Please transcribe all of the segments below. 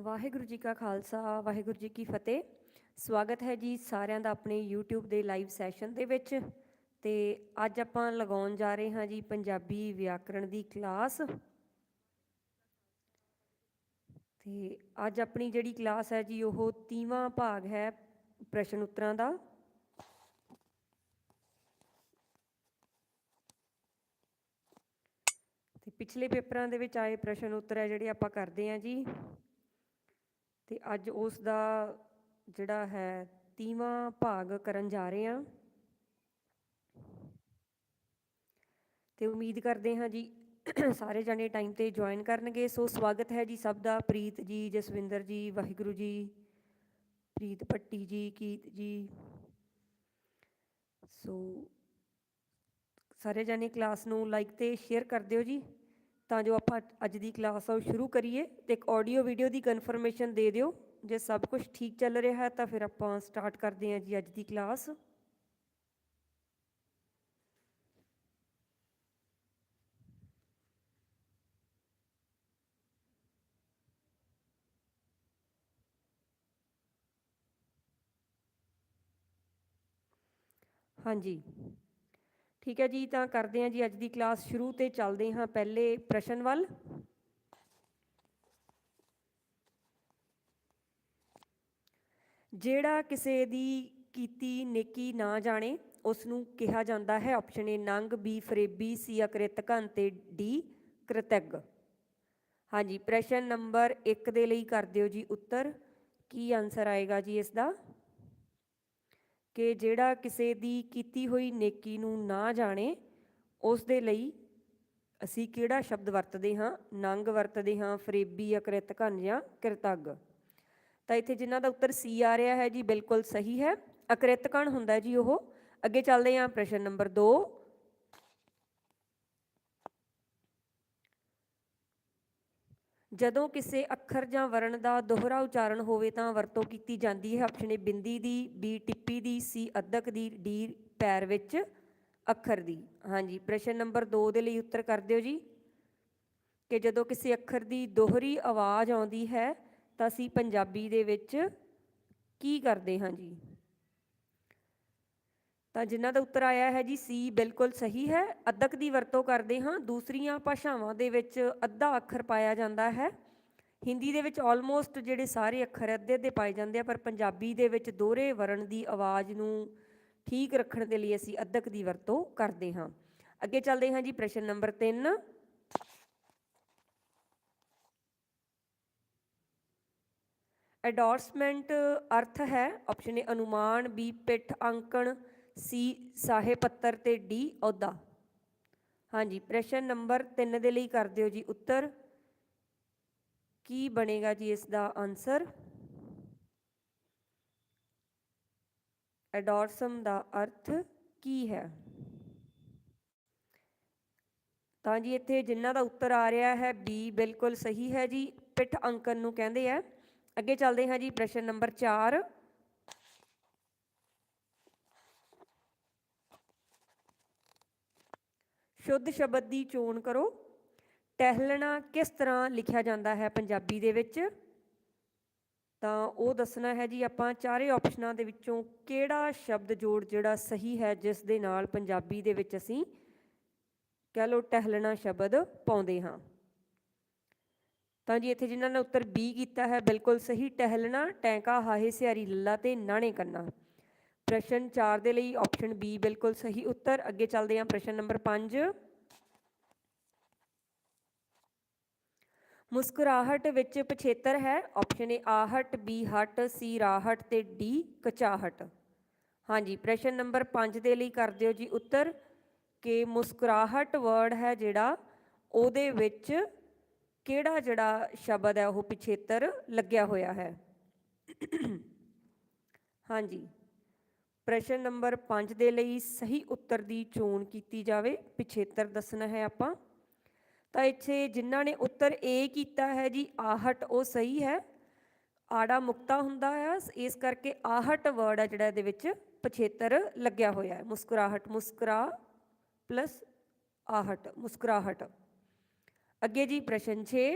ਵਾਹਿਗੁਰੂ ਜੀ ਕਾ ਖਾਲਸਾ, ਵਾਹਿਗੁਰੂ ਜੀ ਕੀ ਫਤਿਹ। ਸਵਾਗਤ ਹੈ ਜੀ ਸਾਰਿਆਂ ਦਾ ਆਪਣੇ YouTube ਦੇ ਲਾਈਵ ਸੈਸ਼ਨ ਦੇ ਵਿੱਚ। ਤੇ ਅੱਜ ਆਪਾਂ ਲਗਾਉਣ ਜਾ ਰਹੇ ਹਾਂ ਜੀ ਪੰਜਾਬੀ ਵਿਆਕਰਣ ਦੀ ਕਲਾਸ ਤੇ ਅੱਜ ਆਪਣੀ ਜਿਹੜੀ ਕਲਾਸ ਹੈ ਜੀ, ਉਹ 30ਵਾਂ ਭਾਗ ਹੈ ਪ੍ਰਸ਼ਨ ਉੱਤਰਾਂ ਦਾ। ਤੇ ਪਿਛਲੇ ਪੇਪਰਾਂ ਦੇ ਵਿੱਚ ਆਏ ਪ੍ਰਸ਼ਨ ਉੱਤਰ ਹੈ ਜਿਹੜੇ ਆਪਾਂ ਕਰਦੇ ਹਾਂ ਜੀ। ਤੇ ਅੱਜ ਉਸ ਦਾ ਜਿਹੜਾ ਹੈ 30ਵਾਂ ਭਾਗ ਕਰਨ ਜਾ ਰਹੇ ਹਾਂ। ਤੇ ਉਮੀਦ ਕਰਦੇ ਹਾਂ ਜੀ ਸਾਰੇ ਜਣੇ ਟਾਈਮ ਤੇ ਜੁਆਇਨ ਕਰਨਗੇ। ਸੋ ਸਵਾਗਤ ਹੈ ਜੀ ਸਭ ਦਾ, ਪ੍ਰੀਤ ਜੀ, ਜਸਵਿੰਦਰ ਜੀ, ਵਾਹਿਗੁਰੂ ਜੀ, ਪ੍ਰੀਤ ਪੱਟੀ ਜੀ, ਕੀਤ ਜੀ। ਸੋ ਸਾਰੇ ਜਣੇ ਕਲਾਸ ਨੂੰ ਲਾਈਕ ਤੇ ਸ਼ੇਅਰ ਕਰ ਦਿਓ ਜੀ। ਤਾਂ ਜੋ ਆਪਾਂ ਅੱਜ ਦੀ ਕਲਾਸ ਆ ਉਹ ਸ਼ੁਰੂ ਕਰੀਏ ਤੇ ਇੱਕ ਆਡੀਓ ਵੀਡੀਓ ਦੀ ਕਨਫਰਮੇਸ਼ਨ ਦੇ ਦਿਓ। ਜੇ ਸਭ ਕੁਝ ਠੀਕ ਚੱਲ ਰਿਹਾ ਹੈ ਤਾਂ ਫਿਰ ਆਪਾਂ ਸਟਾਰਟ ਕਰਦੇ ਹਾਂ ਜੀ ਅੱਜ ਦੀ ਕਲਾਸ। ਹਾਂਜੀ। ਠੀਕ ਹੈ ਜੀ, ਤਾਂ ਕਰਦੇ ਹਾਂ ਜੀ ਅੱਜ ਦੀ ਕਲਾਸ ਸ਼ੁਰੂ ਤੇ ਚੱਲਦੇ ਹਾਂ ਪਹਿਲੇ ਪ੍ਰਸ਼ਨ ਵੱਲ। ਜਿਹੜਾ ਕਿਸੇ ਦੀ ਕੀਤੀ ਨੇਕੀ ਨਾ ਜਾਣੇ ਉਸ ਨੂੰ ਕਿਹਾ ਜਾਂਦਾ ਹੈ ਆਪਸ਼ਨ ਏ ਨੰਗ, ਬੀ, ਫਰੇਬੀ, ਸੀ ਅਕ੍ਰਿਤਕਨ ਤੇ ਡੀ ਕ੍ਰਿਤਗ ਹਾਂਜੀ, ਪ੍ਰਸ਼ਨ ਨੰਬਰ 1 ਦੇ ਲਈ ਕਰ ਦਿਓ ਜੀ ਉੱਤਰ। ਕੀ ਆਨਸਰ ਆਏਗਾ ਜੀ ਇਸ ਦਾ? ਕਿ ਜਿਹੜਾ ਕਿਸੇ ਦੀ ਕੀਤੀ ਹੋਈ ਨੇਕੀ ਨੂੰ ਨਾ ਜਾਣੇ, ਉਸ ਦੇ ਲਈ ਅਸੀਂ ਕਿਹੜਾ ਸ਼ਬਦ ਵਰਤਦੇ ਹਾਂ? ਨੰਗ ਵਰਤਦੇ ਹਾਂ, ਫਰੇਬੀ ਅਕ੍ਰਿਤ ਘਨ ਜਾਂ ਕਿਰਤੱਗ। ਤਾਂ ਇੱਥੇ ਜਿਨ੍ਹਾਂ ਦਾ ਉੱਤਰ ਸੀ ਆ ਰਿਹਾ ਹੈ ਜੀ, ਬਿਲਕੁਲ ਸਹੀ ਹੈ। ਅਕ੍ਰਿਤਕਣ ਹੁੰਦਾ ਜੀ ਉਹ। ਅੱਗੇ ਚੱਲਦੇ ਹਾਂ ਪ੍ਰਸ਼ਨ ਨੰਬਰ 2 ਜਦੋਂ ਕਿਸੇ ਅੱਖਰ ਜਾਂ ਵਰਣ ਦਾ ਦੋਹਰਾ ਉਚਾਰਨ ਹੋਵੇ ਤਾਂ ਵਰਤੋਂ ਕੀਤੀ ਜਾਂਦੀ ਹੈ। ਆਪਸ਼ਨ ਏ ਬਿੰਦੀ ਦੀ, ਬੀ, ਟਿੱਪੀ ਦੀ, ਸੀ ਅੱਧਕ ਦੀ, ਡੀ, ਪੈਰ ਵਿੱਚ ਅੱਖਰ ਦੀ। ਹਾਂਜੀ, ਪ੍ਰਸ਼ਨ ਨੰਬਰ 2 ਦੇ ਲਈ ਉੱਤਰ ਕਰ ਦਿਓ ਜੀ। ਕਿ ਜਦੋਂ ਕਿਸੇ ਅੱਖਰ ਦੀ ਦੋਹਰੀ ਆਵਾਜ਼ ਆਉਂਦੀ ਹੈ ਤਾਂ ਅਸੀਂ ਪੰਜਾਬੀ ਦੇ ਵਿੱਚ ਕੀ ਕਰਦੇ ਹਾਂ ਜੀ? ਤਾਂ ਜਿਨ੍ਹਾਂ ਦਾ ਉੱਤਰ ਆਇਆ ਹੈ ਜੀ ਸੀ ਬਿਲਕੁਲ ਸਹੀ ਹੈ। ਅੱਧਕ ਦੀ ਵਰਤੋਂ ਕਰਦੇ ਹਾਂ। ਦੂਸਰੀਆਂ ਭਾਸ਼ਾਵਾਂ ਦੇ ਵਿੱਚ ਅੱਧਾ ਅੱਖਰ ਪਾਇਆ ਜਾਂਦਾ ਹੈ। ਹਿੰਦੀ ਦੇ ਵਿੱਚ ਆਲਮੋਸਟ ਜਿਹੜੇ ਸਾਰੇ ਅੱਖਰ ਅੱਧੇ ਅੱਧੇ ਪਾਏ ਜਾਂਦੇ ਆ, ਪਰ ਪੰਜਾਬੀ ਦੇ ਵਿੱਚ ਦੋਹਰੇ ਵਰਣ ਦੀ ਆਵਾਜ਼ ਨੂੰ ਠੀਕ ਰੱਖਣ ਦੇ ਲਈ ਅਸੀਂ ਅੱਧਕ ਦੀ ਵਰਤੋਂ ਕਰਦੇ ਹਾਂ। ਅੱਗੇ ਚੱਲਦੇ ਹਾਂ ਜੀ ਪ੍ਰਸ਼ਨ ਨੰਬਰ 3 ਐਡੋਰਸਮੈਂਟ ਅਰਥ ਹੈ ਆਪਸ਼ਨ ਏ ਅਨੁਮਾਨ ਬੀ ਪਿੱਠ ਅੰਕਣ ਸੀ ਸਾਹੇ ਪੱਤਰ ਤੇ ਡੀ ਅਹੁਦਾ। ਹਾਂਜੀ, ਪ੍ਰਸ਼ਨ ਨੰਬਰ 3 ਦੇ ਲਈ ਕਰ ਦਿਓ ਜੀ ਉੱਤਰ। ਕੀ ਬਣੇਗਾ ਜੀ ਇਸ ਦਾ ਆਨਸਰ? ਐਡੋਰਸਮ ਦਾ ਅਰਥ ਕੀ ਹੈ? ਤਾਂ ਜੀ ਇੱਥੇ ਜਿਨ੍ਹਾਂ ਦਾ ਉੱਤਰ ਆ ਰਿਹਾ ਹੈ, ਬੀ ਬਿਲਕੁਲ ਸਹੀ ਹੈ ਜੀ। ਪਿੱਠ ਅੰਕਨ ਨੂੰ ਕਹਿੰਦੇ ਆ। ਅੱਗੇ ਚੱਲਦੇ ਹਾਂ ਜੀ ਪ੍ਰਸ਼ਨ ਨੰਬਰ 4 ਸ਼ੁੱਧ ਸ਼ਬਦ ਦੀ ਚੋਣ ਕਰੋ। ਟਹਿਲਣਾ ਕਿਸ ਤਰ੍ਹਾਂ ਲਿਖਿਆ ਜਾਂਦਾ ਹੈ ਪੰਜਾਬੀ ਦੇ ਵਿੱਚ? ਤਾਂ ਉਹ ਦੱਸਣਾ ਹੈ ਜੀ, ਆਪਾਂ ਚਾਰੇ ਆਪਸ਼ਨਾਂ ਦੇ ਵਿੱਚੋਂ ਕਿਹੜਾ ਸ਼ਬਦ ਜੋੜ ਜਿਹੜਾ ਸਹੀ ਹੈ, ਜਿਸ ਦੇ ਨਾਲ ਪੰਜਾਬੀ ਦੇ ਵਿੱਚ ਅਸੀਂ ਕਹਿ ਲਓ ਟਹਿਲਣਾ ਸ਼ਬਦ ਪਾਉਂਦੇ ਹਾਂ। ਤਾਂ ਜੀ, ਇੱਥੇ ਜਿਨ੍ਹਾਂ ਨੇ ਉੱਤਰ ਬੀ ਕੀਤਾ ਹੈ, ਬਿਲਕੁਲ ਸਹੀ, ਟਹਿਲਣਾ, ਟੈਂਕਾ, ਹਾਹੇ ਸਿਆਰੀ ਲੱਲਾ ਤੇ ਨਾਣੇ ਕੰਨਾ। ਪ੍ਰਸ਼ਨ 4 ਦੇ ਲਈ ਆਪਸ਼ਨ ਬੀ ਬਿਲਕੁਲ ਸਹੀ ਉੱਤਰ। ਅੱਗੇ ਚੱਲਦੇ ਹਾਂ ਪ੍ਰਸ਼ਨ ਨੰਬਰ 5 ਮੁਸਕਰਾਹਟ ਵਿੱਚ ਪਛੇਤਰ ਹੈ। ਆਪਸ਼ਨ ਏ ਆਹਟ ਬੀ ਹਟ ਸੀ ਰਾਹਟ ਤੇ ਡੀ ਕਚਾਹਟ। ਹਾਂਜੀ, ਪ੍ਰਸ਼ਨ ਨੰਬਰ 5 ਦੇ ਲਈ ਕਰ ਦਿਓ ਜੀ ਉੱਤਰ ਕਿ ਮੁਸਕਰਾਹਟ ਵਰਡ ਹੈ ਜਿਹੜਾ ਉਹਦੇ ਵਿੱਚ ਕਿਹੜਾ ਜਿਹੜਾ ਸ਼ਬਦ ਹੈ ਉਹ ਪਿਛੇਤਰ ਲੱਗਿਆ ਹੋਇਆ ਹੈ। ਹਾਂਜੀ। ਪ੍ਰਸ਼ਨ ਨੰਬਰ 5 ਦੇ ਲਈ ਸਹੀ ਉੱਤਰ ਦੀ ਚੋਣ ਕੀਤੀ ਜਾਵੇ। ਪਿਛੇਤਰ ਦੱਸਣਾ ਹੈ ਆਪਾਂ। ਤਾਂ ਇੱਥੇ ਜਿਨ੍ਹਾਂ ਨੇ ਉੱਤਰ ਏ ਕੀਤਾ ਹੈ ਜੀ, ਆਹਟ ਉਹ ਸਹੀ ਹੈ। ਆੜਾ ਮੁਕਤਾ ਹੁੰਦਾ ਹੈ ਇਸ ਕਰਕੇ ਆਹਟ ਵਰਡ ਹੈ ਜਿਹੜਾ ਇਹਦੇ ਵਿੱਚ ਪਛੇਤਰ ਲੱਗਿਆ ਹੋਇਆ ਹੈ। ਮੁਸਕਰਾਹਟ, ਮੁਸਕਰਾ ਪਲੱਸ ਆਹਟ, ਮੁਸਕਰਾਹਟ। ਅੱਗੇ ਜੀ ਪ੍ਰਸ਼ਨ 6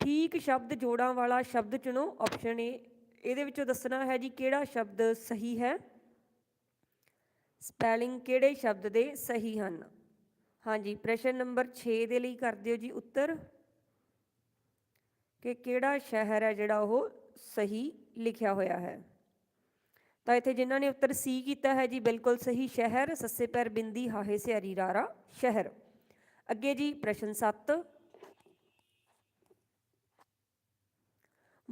ਠੀਕ ਸ਼ਬਦ ਜੋੜਾਂ ਵਾਲਾ ਸ਼ਬਦ ਚੁਣੋ। ਆਪਸ਼ਨ ਏ ਇਹਦੇ ਵਿੱਚੋਂ ਦੱਸਣਾ ਹੈ ਜੀ ਕਿਹੜਾ ਸ਼ਬਦ ਸਹੀ ਹੈ? ਸਪੈਲਿੰਗ ਕਿਹੜੇ ਸ਼ਬਦ ਦੇ ਸਹੀ ਹਨ? ਹਾਂਜੀ, ਪ੍ਰਸ਼ਨ ਨੰਬਰ 6 ਦੇ ਲਈ ਕਰ ਦਿਓ ਜੀ ਉੱਤਰ। ਕਿ ਕਿਹੜਾ ਸ਼ਹਿਰ ਹੈ ਜਿਹੜਾ ਉਹ ਸਹੀ ਲਿਖਿਆ ਹੋਇਆ ਹੈ? ਤਾਂ ਇੱਥੇ ਜਿਨ੍ਹਾਂ ਨੇ ਉੱਤਰ ਸੀ ਕੀਤਾ ਹੈ ਜੀ, ਬਿਲਕੁਲ ਸਹੀ ਸ਼ਹਿਰ, ਸੱਸੇ ਪੈਰ ਬਿੰਦੀ, ਹਾਹੇ ਸਿਆਰੀ ਰਾਰਾ ਸ਼ਹਿਰ। ਅੱਗੇ ਜੀ ਪ੍ਰਸ਼ਨ 7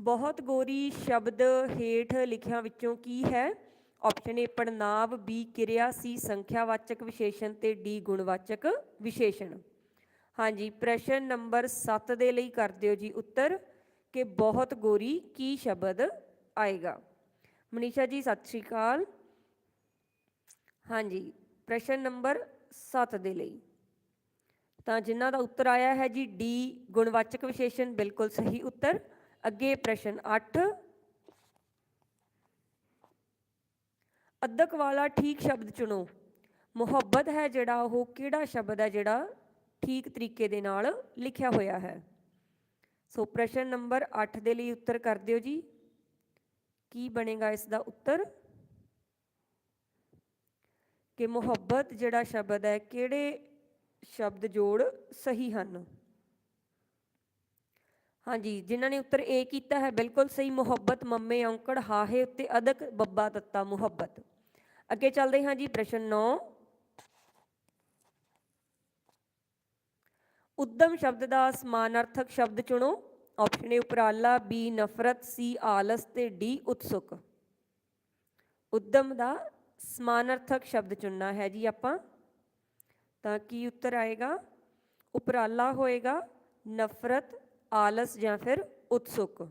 ਬਹੁਤ ਗੋਰੀ ਸ਼ਬਦ ਹੇਠ ਲਿਖਿਆਂ ਵਿੱਚੋਂ ਕੀ ਹੈ? ਆਪਸ਼ਨ ਏ ਪੜਨਾਵ ਬੀ ਕਿਰਿਆ ਸੀ ਸੰਖਿਆਵਾਚਕ ਵਿਸ਼ੇਸ਼ਣ ਤੇ ਡੀ ਗੁਣਵਾਚਕ ਵਿਸ਼ੇਸ਼ਣ। ਹਾਂਜੀ, ਪ੍ਰਸ਼ਨ ਨੰਬਰ 7 ਦੇ ਲਈ ਕਰ ਦਿਓ ਜੀ ਉੱਤਰ ਕਿ ਬਹੁਤ ਗੋਰੀ ਕੀ ਸ਼ਬਦ ਆਏਗਾ? ਮਨੀਸ਼ਾ ਜੀ, ਸਤਿ ਸ਼੍ਰੀ ਅਕਾਲ। ਹਾਂਜੀ, ਪ੍ਰਸ਼ਨ ਨੰਬਰ 7 ਦੇ ਲਈ। ਤਾਂ ਜਿਨ੍ਹਾਂ ਦਾ ਉੱਤਰ ਆਇਆ ਹੈ ਜੀ ਡੀ ਗੁਣਵਾਚਕ ਵਿਸ਼ੇਸ਼ਣ, ਬਿਲਕੁਲ ਸਹੀ ਉੱਤਰ। ਅੱਗੇ ਪ੍ਰਸ਼ਨ 8 ਅੱਧਕ ਵਾਲਾ ਠੀਕ ਸ਼ਬਦ ਚੁਣੋ। ਮੁਹੱਬਤ ਹੈ ਜਿਹੜਾ ਉਹ ਕਿਹੜਾ ਸ਼ਬਦ ਹੈ ਜਿਹੜਾ ਠੀਕ ਤਰੀਕੇ ਦੇ ਨਾਲ ਲਿਖਿਆ ਹੋਇਆ ਹੈ? ਸੋ ਪ੍ਰਸ਼ਨ ਨੰਬਰ 8 ਦੇ ਲਈ ਉੱਤਰ ਕਰ ਦਿਓ ਜੀ। ਕੀ ਬਣੇਗਾ ਇਸ ਦਾ ਉੱਤਰ? ਕਿ ਮੁਹੱਬਤ ਜਿਹੜਾ ਸ਼ਬਦ ਹੈ ਕਿਹੜੇ ਸ਼ਬਦ ਜੋੜ ਸਹੀ ਹਨ? ਹਾਂਜੀ, ਜਿਨ੍ਹਾਂ ਨੇ ਉੱਤਰ ਏ ਕੀਤਾ ਹੈ, ਬਿਲਕੁਲ ਸਹੀ, ਮੁਹੱਬਤ, ਮੰਮੇ, ਔਂਕੜ, ਹਾਹੇ, ਉੱਤੇ ਅਦਕ, ਬੱਬਾ ਤੱਤਾ, ਮੁਹੱਬਤ। ਅੱਗੇ ਚੱਲਦੇ ਹਾਂ ਜੀ ਪ੍ਰਸ਼ਨ 9 ਉਦਮ ਸ਼ਬਦ ਦਾ ਸਮਾਨਾਰਥਕ ਸ਼ਬਦ ਚੁਣੋ। ਆਪਸ਼ਨ ਏ ਉਪਰਾਲਾ, ਬੀ, ਨਫ਼ਰਤ, ਸੀ, ਆਲਸ ਤੇ ਡੀ, ਉਤਸੁਕ। ਉਦਮ ਦਾ ਸਮਾਨਾਰਥਕ ਸ਼ਬਦ ਚੁਣਨਾ ਹੈ ਜੀ ਆਪਾਂ। ਤਾਂ ਕੀ ਉੱਤਰ ਆਏਗਾ? ਉਪਰਾਲਾ ਹੋਏਗਾ, ਨਫ਼ਰਤ ਆਲਸ ਜਾਂ ਫਿਰ ਉਤਸੁਕ।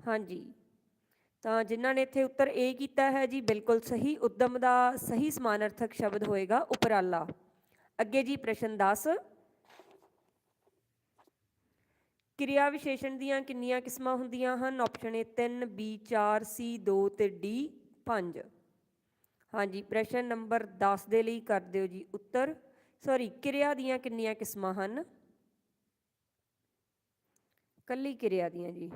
ਹਾਂਜੀ। ਤਾਂ ਜਿਨ੍ਹਾਂ ਨੇ ਇੱਥੇ ਉੱਤਰ ਏ ਕੀਤਾ ਹੈ, ਜੀ ਬਿਲਕੁਲ ਸਹੀ, ਉਦਮ ਦਾ ਸਹੀ ਸਮਾਨਾਰਥਕ ਸ਼ਬਦ ਹੋਏਗਾ ਉਪਰਾਲਾ। ਅੱਗੇ ਜੀ ਪ੍ਰਸ਼ਨ 10 ਕਿਰਿਆ ਵਿਸ਼ੇਸ਼ਣ ਦੀਆਂ ਕਿੰਨੀਆਂ ਕਿਸਮਾਂ ਹੁੰਦੀਆਂ ਹਨ? ਆਪਸ਼ਨ ਏ 3 ਬੀ 4 ਸੀ 2 ਤੇ ਡੀ 5 ਹਾਂਜੀ, ਪ੍ਰਸ਼ਨ ਨੰਬਰ 10 ਦੇ ਲਈ ਕਰ ਦਿਓ ਜੀ ਉੱਤਰ। ਸੌਰੀ ਕਿਰਿਆ ਦੀਆਂ ਕਿੰਨੀਆਂ ਕਿਸਮਾਂ ਹਨ? ਕੱਲੀ ਕਿਰਿਆ ਦੀਆਂ ਜੀ।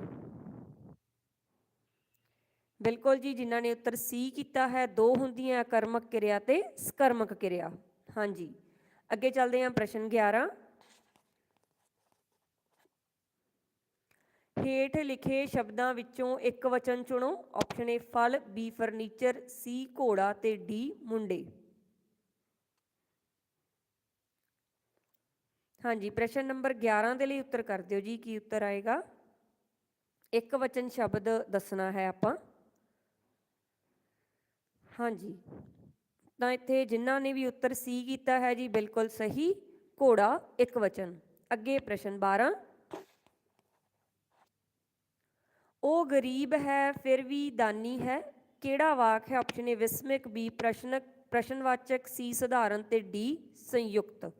ਬਿਲਕੁਲ ਜੀ, ਜਿਨ੍ਹਾਂ ਨੇ ਉੱਤਰ ਸੀ ਕੀਤਾ ਹੈ, ਦੋ ਹੁੰਦੀਆਂ ਕਰਮਕ ਕਿਰਿਆ ਤੇ ਸਕਰਮਕ ਕਿਰਿਆ। ਹਾਂਜੀ, ਅੱਗੇ ਚੱਲਦੇ ਹਾਂ ਪ੍ਰਸ਼ਨ 11 ਹੇਠ ਲਿਖੇ ਸ਼ਬਦਾਂ ਵਿੱਚੋਂ ਇੱਕ ਵਚਨ ਚੁਣੋ ਆਪਸ਼ਨ ਏ ਫਲ ਬੀ ਫਰਨੀਚਰ ਸੀ ਘੋੜਾ ਤੇ ਡੀ ਮੁੰਡੇ। ਹਾਂਜੀ, ਪ੍ਰਸ਼ਨ ਨੰਬਰ 11 ਦੇ ਲਈ ਉੱਤਰ ਕਰ ਦਿਓ ਜੀ, ਕੀ ਉੱਤਰ ਆਏਗਾ? ਇੱਕ ਵਚਨ ਸ਼ਬਦ ਦੱਸਣਾ ਹੈ ਆਪਾਂ। ਹਾਂਜੀ, ਤਾਂ ਇੱਥੇ ਜਿਨ੍ਹਾਂ ਨੇ ਵੀ ਉੱਤਰ ਸੀ ਕੀਤਾ ਹੈ ਜੀ, ਬਿਲਕੁਲ ਸਹੀ, ਘੋੜਾ, ਇੱਕ ਵਚਨ। ਅੱਗੇ ਪ੍ਰਸ਼ਨ 12 ਉਹ ਗਰੀਬ ਹੈ, ਫਿਰ ਵੀ ਦਾਨੀ ਹੈ। ਕਿਹੜਾ ਵਾਕ ਹੈ? ਆਪਸ਼ਨ ਏ ਵਿਸਮਿਕ, ਬੀ ਪ੍ਰਸ਼ਨਕ, ਪ੍ਰਸ਼ਨਵਾਚਕ, ਸੀ ਸਧਾਰਨ ਤੇ ਡੀ ਸੰਯੁਕਤ।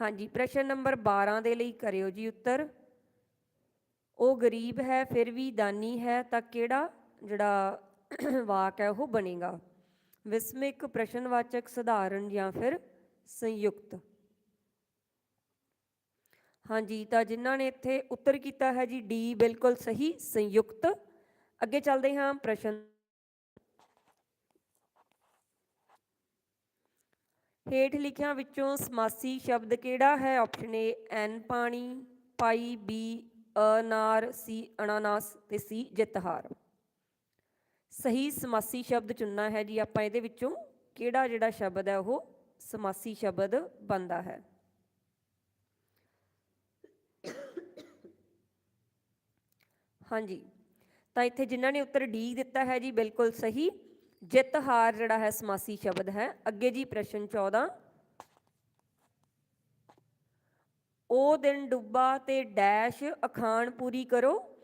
ਹਾਂਜੀ, ਪ੍ਰਸ਼ਨ ਨੰਬਰ 12 ਦੇ ਲਈ ਕਰਿਓ ਜੀ ਉੱਤਰ। ਉਹ ਗਰੀਬ ਹੈ, ਫਿਰ ਵੀ ਦਾਨੀ ਹੈ, ਤਾਂ ਕਿਹੜਾ ਜਿਹੜਾ ਵਾਕ ਹੈ ਉਹ ਬਣੇਗਾ? ਵਿਸਮਿਕ, ਪ੍ਰਸ਼ਨਵਾਚਕ, ਸਧਾਰਨ ਜਾਂ ਫਿਰ ਸੰਯੁਕਤ? ਹਾਂਜੀ, ਤਾਂ ਜਿਨ੍ਹਾਂ ਨੇ ਇੱਥੇ ਉੱਤਰ ਕੀਤਾ ਹੈ ਜੀ, ਡੀ ਬਿਲਕੁਲ ਸਹੀ, ਸੰਯੁਕਤ। ਅੱਗੇ ਚੱਲਦੇ ਹਾਂ, ਪ੍ਰਸ਼ਨ ਹੇਠ ਲਿਖਿਆਂ ਵਿੱਚੋਂ ਸਮਾਸੀ ਸ਼ਬਦ ਕਿਹੜਾ ਹੈ? ਆਪਸ਼ਨ ਏ ਐਨ ਪਾਣੀ, ਪਾਈ ਬੀ ਅਨਾਰ ਸੀ ਅਨਾਨਾਸ ਤੇ ਸੀ ਜਿਤਹਾਰ। ਸਹੀ ਸਮਾਸੀ ਸ਼ਬਦ ਚੁਣਨਾ ਹੈ ਜੀ ਆਪਾਂ ਇਹਦੇ ਵਿੱਚੋਂ। ਕਿਹੜਾ ਜਿਹੜਾ ਸ਼ਬਦ ਹੈ ਉਹ ਸਮਾਸੀ ਸ਼ਬਦ ਬਣਦਾ ਹੈ? ਹਾਂਜੀ। ਤਾਂ ਇੱਥੇ ਜਿਨ੍ਹਾਂ ਨੇ ਉੱਤਰ ਡੀ ਦਿੱਤਾ ਹੈ ਜੀ, ਬਿਲਕੁਲ ਸਹੀ। ਜਿੱਤ ਹਾਰ ਜਿਹੜਾ ਹੈ ਸਮਾਸੀ ਸ਼ਬਦ ਹੈ। ਅੱਗੇ ਜੀ ਪ੍ਰਸ਼ਨ 14 ਉਹ ਦਿਨ ਡੁੱਬਾ ਤੇ ਡੈਸ਼ ਅਖਾਣ ਪੂਰੀ ਕਰੋ।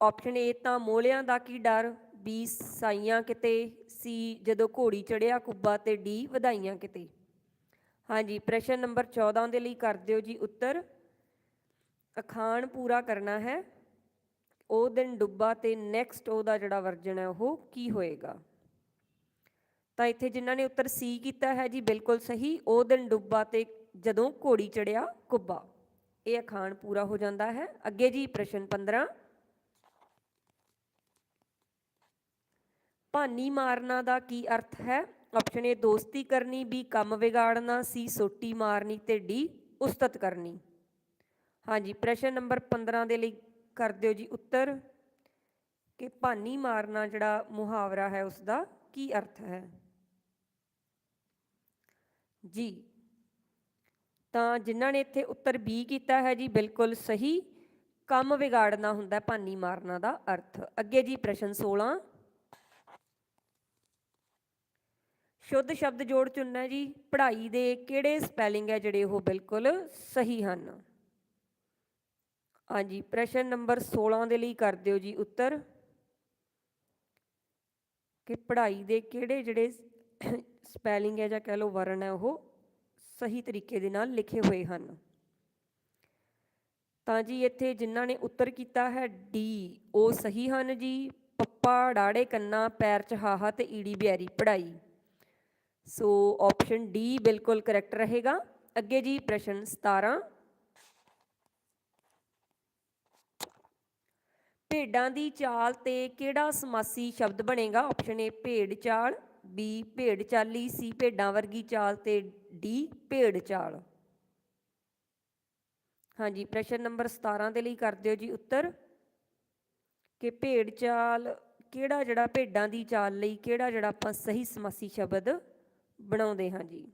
ਆਪਸ਼ਨ ਏ ਤਾਂ ਮੋਲਿਆਂ ਦਾ ਕੀ ਡਰ? ਬੀ ਸਾਈਆਂ ਕਿਤੇ। ਸੀ ਜਦੋਂ ਘੋੜੀ ਚੜਿਆ ਕੁੱਬਾ ਤੇ ਡੀ ਵਧਾਈਆਂ ਕਿਤੇ। ਹਾਂਜੀ, ਪ੍ਰਸ਼ਨ ਨੰਬਰ 14 ਦੇ ਲਈ ਕਰ ਦਿਓ ਜੀ ਉੱਤਰ। ਅਖਾਣ ਪੂਰਾ ਕਰਨਾ ਹੈ। ਉਹ ਦਿਨ ਡੁੱਬਾ ਤੇ ਨੈਕਸਟ ਉਹਦਾ ਜਿਹੜਾ ਵਰਜਨ ਹੈ ਉਹ ਕੀ ਹੋਏਗਾ? ਤਾਂ ਇੱਥੇ ਜਿਨ੍ਹਾਂ ਨੇ ਉੱਤਰ ਸੀ ਕੀਤਾ ਹੈ ਜੀ, ਬਿਲਕੁਲ ਸਹੀ, ਉਹ ਦਿਨ ਡੁੱਬਾ ਤੇ ਜਦੋਂ ਘੋੜੀ ਚੜਿਆ ਕੁੱਬਾ। ਇਹ ਅਖਾਣ ਪੂਰਾ ਹੋ ਜਾਂਦਾ ਹੈ। ਅੱਗੇ ਜੀ ਪ੍ਰਸ਼ਨ 15 ਭਾਨੀ ਮਾਰਨਾ ਦਾ ਕੀ ਅਰਥ ਹੈ? ਆਪਸ਼ਨ ਏ ਦੋਸਤੀ ਕਰਨੀ। ਵੀ ਕੰਮ ਵਿਗਾੜਨਾ। ਸੀ ਸੋਟੀ ਮਾਰਨੀ ਤੇ ਡੀ ਉਸਤਤ ਕਰਨੀ। ਹਾਂਜੀ ਪ੍ਰਸ਼ਨ ਨੰਬਰ 15 ਦੇ ਲਈ ਕਰ ਦਿਓ ਜੀ ਉੱਤਰ। ਕਿ ਭਾਨੀ ਮਾਰਨਾ ਜਿਹੜਾ ਮੁਹਾਵਰਾ ਹੈ ਉਸ ਦਾ ਕੀ ਅਰਥ ਹੈ? ਜੀ। ਤਾਂ ਜਿਨ੍ਹਾਂ ਨੇ ਇੱਥੇ ਉੱਤਰ ਬੀ ਕੀਤਾ ਹੈ ਜੀ, ਬਿਲਕੁਲ ਸਹੀ। ਕੰਮ ਵਿਗਾੜਨਾ ਹੁੰਦਾ ਭਾਨੀ ਮਾਰਨਾ ਦਾ ਅਰਥ। ਅੱਗੇ ਜੀ ਪ੍ਰਸ਼ਨ 16 ਸ਼ੁੱਧ ਸ਼ਬਦ ਜੋੜ ਚੁਣਨਾ ਜੀ, ਪੜ੍ਹਾਈ ਦੇ ਕਿਹੜੇ ਸਪੈਲਿੰਗ ਹੈ ਜਿਹੜੇ ਉਹ ਬਿਲਕੁਲ ਸਹੀ ਹਨ? ਹਾਂਜੀ ਪ੍ਰਸ਼ਨ ਨੰਬਰ 16 ਦੇ ਲਈ ਕਰ ਦਿਓ ਜੀ ਉੱਤਰ। ਕਿ ਪੜ੍ਹਾਈ ਦੇ ਕਿਹੜੇ ਜਿਹੜੇ ਸਪੈਲਿੰਗ ਹੈ ਜਾਂ ਕਹਿ ਲਓ ਵਰਣ ਹੈ, ਉਹ ਸਹੀ ਤਰੀਕੇ ਦੇ ਨਾਲ ਲਿਖੇ ਹੋਏ ਹਨ। ਤਾਂ ਜੀ ਇੱਥੇ ਜਿਨ੍ਹਾਂ ਨੇ ਉੱਤਰ ਕੀਤਾ ਹੈ, ਡੀ, ਉਹ ਸਹੀ ਹਨ ਜੀ। ਪੱਪਾ ਡਾੜੇ ਕੰਨਾ, ਪੈਰ ਚ ਹਾਹਾ ਤੇ ਈੜੀ ਬਿਆਰੀ ਪੜ੍ਹਾਈ। ਸੋ ਆਪਸ਼ਨ ਡੀ ਬਿਲਕੁਲ ਕਰੈਕਟ ਰਹੇਗਾ। ਅੱਗੇ ਜੀ ਪ੍ਰਸ਼ਨ 17 ਭੇਡਾਂ ਦੀ ਚਾਲ ਤੇ ਕਿਹੜਾ ਸਮਾਸੀ ਸ਼ਬਦ ਬਣੇਗਾ? ਆਪਸ਼ਨ ਏ ਭੇਡ ਚਾਲ ਬੀ ਭੇਡ ਚਾਲੀ ਸੀ, ਭੇਡਾਂ ਵਰਗੀ ਚਾਲ ਤੇ ਡੀ ਭੇਡ ਚਾਲ। ਹਾਂਜੀ, ਪ੍ਰਸ਼ਨ ਨੰਬਰ 17 ਦੇ ਲਈ ਕਰ ਦਿਓ ਜੀ ਉੱਤਰ। ਕਿ ਭੇਡ ਚਾਲ ਕਿਹੜਾ ਜਿਹੜਾ ਭੇਡਾਂ ਦੀ ਚਾਲ ਲਈ, ਕਿਹੜਾ ਜਿਹੜਾ ਆਪਾਂ ਸਹੀ ਸਮਾਸੀ ਸ਼ਬਦ ਬਣਾਉਂਦੇ ਹਾਂ ਜੀ।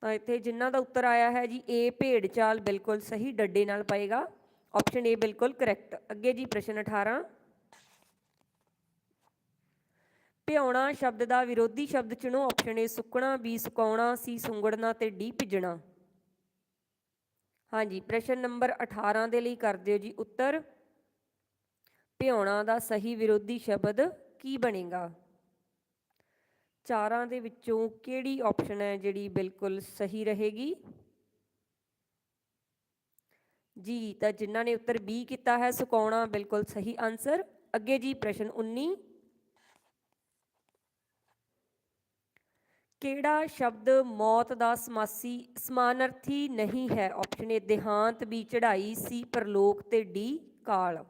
ਤਾਂ ਇੱਥੇ ਜਿਨ੍ਹਾਂ ਦਾ ਉੱਤਰ ਆਇਆ ਹੈ ਜੀ, ਏ ਭੇਡ ਚਾਲ ਬਿਲਕੁਲ ਸਹੀ ਡੱਡੇ ਨਾਲ ਪਏਗਾ। ਆਪਸ਼ਨ ਏ ਬਿਲਕੁਲ ਕਰੈਕਟ। ਅੱਗੇ ਜੀ ਪ੍ਰਸ਼ਨ 18 ਭਿਉਣਾ ਸ਼ਬਦ ਦਾ ਵਿਰੋਧੀ ਸ਼ਬਦ ਚੁਣੋ, ਆਪਸ਼ਨ ਏ ਸੁੱਕਣਾ, ਬੀ ਸੁਕਾਉਣਾ, ਸੀ ਸੁੰਗੜਨਾ ਤੇ ਡੀ ਭਿੱਜਣਾ। ਹਾਂਜੀ, ਪ੍ਰਸ਼ਨ ਨੰਬਰ 18 ਦੇ ਲਈ ਕਰ ਦਿਓ ਜੀ ਉੱਤਰ। ਭਿਉਣਾ ਦਾ ਸਹੀ ਵਿਰੋਧੀ ਸ਼ਬਦ ਕੀ ਬਣੇਗਾ? ਚਾਰਾਂ ਦੇ ਵਿੱਚੋਂ ਕਿਹੜੀ ਆਪਸ਼ਨ ਹੈ ਜਿਹੜੀ ਬਿਲਕੁਲ ਸਹੀ ਰਹੇਗੀ? ਜੀ, ਤਾਂ ਜਿਨ੍ਹਾਂ ਨੇ ਉੱਤਰ ਬੀ ਕੀਤਾ ਹੈ, ਸੁਕਾਉਣਾ ਬਿਲਕੁਲ ਸਹੀ ਆਨਸਰ। ਅੱਗੇ ਜੀ ਪ੍ਰਸ਼ਨ 19 ਕਿਹੜਾ ਸ਼ਬਦ ਮੌਤ ਦਾ ਸਮਾਸੀ, ਸਮਾਨਾਰਥੀ ਨਹੀਂ ਹੈ? ਆਪਸ਼ਨ ਏ ਦੇਹਾਂਤ ਬੀ ਚੜ੍ਹਾਈ ਸੀ ਪਰਲੋਕ ਤੇ ਡੀ ਕਾਲ।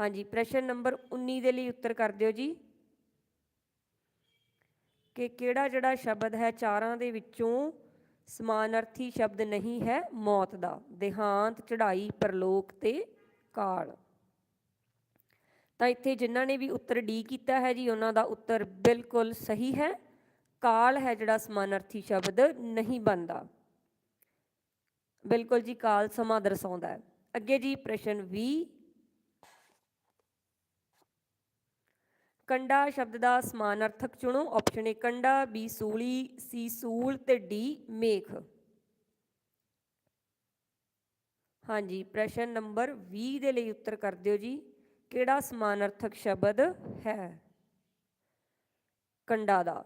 ਹਾਂਜੀ, ਪ੍ਰਸ਼ਨ ਨੰਬਰ 19 ਦੇ ਲਈ ਉੱਤਰ ਕਰ ਦਿਓ ਜੀ। ਕਿ ਕਿਹੜਾ ਜਿਹੜਾ ਸ਼ਬਦ ਹੈ, ਚਾਰਾਂ ਦੇ ਵਿੱਚੋਂ ਸਮਾਨਾਰਥੀ ਸ਼ਬਦ ਨਹੀਂ ਹੈ ਮੌਤ ਦਾ? ਦੇਹਾਂਤ, ਚੜ੍ਹਾਈ, ਪਰਲੋਕ ਤੇ ਕਾਲ। ਤਾਂ ਇੱਥੇ ਜਿਨ੍ਹਾਂ ਨੇ ਵੀ ਉੱਤਰ ਡੀ ਕੀਤਾ ਹੈ ਜੀ, ਉਹਨਾਂ ਦਾ ਉੱਤਰ ਬਿਲਕੁਲ ਸਹੀ ਹੈ। ਕਾਲ ਹੈ ਜਿਹੜਾ ਸਮਾਨਾਰਥੀ ਸ਼ਬਦ, ਨਹੀਂ ਬਣਦਾ। ਬਿਲਕੁਲ ਜੀ, ਕਾਲ ਸਮਾਂ ਦਰਸਾਉਂਦਾ ਹੈ। ਅੱਗੇ ਜੀ, ਪ੍ਰਸ਼ਨ 20 ਕੰਡਾ ਸ਼ਬਦ ਦਾ ਸਮਾਨਾਰਥਕ ਚੁਣੋ। ਆਪਸ਼ਨ ਏ ਕੰਡਾ, ਬੀ ਸੂਲੀ, ਸੀ ਸੂਲ ਤੇ ਡੀ ਮੇਖ। ਹਾਂਜੀ, ਪ੍ਰਸ਼ਨ ਨੰਬਰ 20 ਦੇ ਲਈ ਉੱਤਰ ਕਰ ਦਿਓ ਜੀ। ਕਿਹੜਾ ਸਮਾਨਾਰਥਕ ਸ਼ਬਦ ਹੈ? ਕੰਡਾ ਦਾ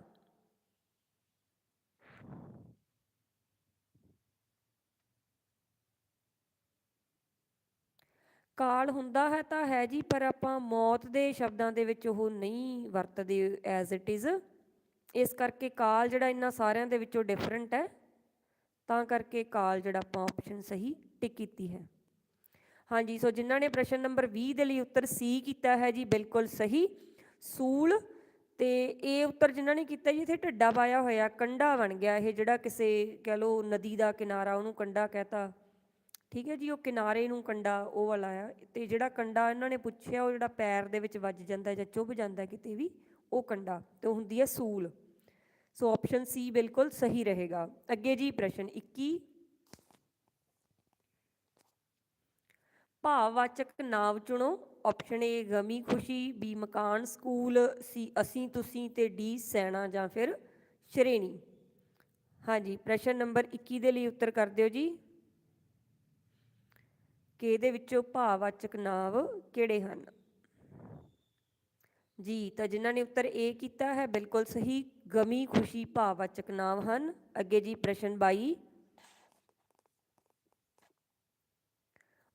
ਕਾਲ ਹੁੰਦਾ ਹੈ ਤਾਂ ਹੈ ਜੀ, ਪਰ ਆਪਾਂ ਮੌਤ ਦੇ ਸ਼ਬਦਾਂ ਦੇ ਵਿੱਚ ਉਹ ਨਹੀਂ ਵਰਤਦੇ ਐਜ਼ ਇਟ ਇਜ਼ ਇਸ ਕਰਕੇ ਕਾਲ ਜਿਹੜਾ ਇਹਨਾਂ ਸਾਰਿਆਂ ਦੇ ਵਿੱਚੋਂ ਡਿਫਰੈਂਟ ਹੈ, ਤਾਂ ਕਰਕੇ ਕਾਲ ਜਿਹੜਾ ਆਪਾਂ ਆਪਸ਼ਨ ਸਹੀ ਟਿਕ ਕੀਤੀ ਹੈ। ਹਾਂਜੀ, ਸੋ ਜਿਨ੍ਹਾਂ ਨੇ ਪ੍ਰਸ਼ਨ ਨੰਬਰ 20 ਦੇ ਲਈ ਉੱਤਰ ਸੀ ਕੀਤਾ ਹੈ ਜੀ, ਬਿਲਕੁਲ ਸਹੀ। ਸੂਲ, ਤੇ ਇਹ ਉੱਤਰ ਜਿਨ੍ਹਾਂ ਨੇ ਕੀਤਾ ਜੀ, ਇੱਥੇ ਢੱਡਾ ਪਾਇਆ ਹੋਇਆ, ਕੰਡਾ ਬਣ ਗਿਆ ਇਹ, ਜਿਹੜਾ ਕਿਸੇ ਕਹਿ ਲਓ ਨਦੀ ਦਾ ਕਿਨਾਰਾ ਉਹਨੂੰ ਕੰਡਾ ਕਹਤਾ। ਠੀਕ ਹੈ ਜੀ, ਉਹ ਕਿਨਾਰੇ ਨੂੰ ਕੰਡਾ, ਉਹ ਵਾਲਾ ਆ, ਤੇ ਜਿਹੜਾ ਕੰਡਾ ਇਹਨਾਂ ਨੇ ਪੁੱਛਿਆ, ਉਹ ਜਿਹੜਾ ਪੈਰ ਦੇ ਵਿੱਚ ਵੱਜ ਜਾਂਦਾ ਜਾਂ ਚੁੱਭ ਜਾਂਦਾ ਕਿਤੇ ਵੀ, ਉਹ ਕੰਡਾ, ਤੇ ਉਹ ਹੁੰਦੀ ਹੈ ਸੂਲ। ਸੋ ਆਪਸ਼ਨ ਸੀ ਬਿਲਕੁਲ ਸਹੀ ਰਹੇਗਾ। ਅੱਗੇ ਜੀ ਪ੍ਰਸ਼ਨ 21 ਭਾਵਵਾਚਕ ਨਾਂਵ ਚੁਣੋ। ਆਪਸ਼ਨ ਏ ਗਮੀ ਖੁਸ਼ੀ ਬੀ ਮਕਾਨ ਸਕੂਲ ਸੀ ਅਸੀਂ ਤੁਸੀਂ ਤੇ ਡੀ ਸੈਣਾ ਜਾਂ ਫਿਰ ਸ਼੍ਰੇਣੀ। ਹਾਂਜੀ, ਪ੍ਰਸ਼ਨ ਨੰਬਰ 21 ਦੇ ਲਈ ਉੱਤਰ ਕਰ ਦਿਓ ਜੀ। ਕਿ ਇਹਦੇ ਵਿੱਚੋਂ ਭਾਵਵਾਚਕ ਨਾਂਵ ਕਿਹੜੇ ਹਨ? ਜੀ, ਤਾਂ ਜਿਨ੍ਹਾਂ ਨੇ ਉੱਤਰ ਏ ਕੀਤਾ ਹੈ, ਬਿਲਕੁਲ ਸਹੀ। ਗਮੀ ਖੁਸ਼ੀ ਭਾਵਵਾਚਕ ਨਾਂਵ ਹਨ। ਅੱਗੇ ਜੀ, ਪ੍ਰਸ਼ਨ 22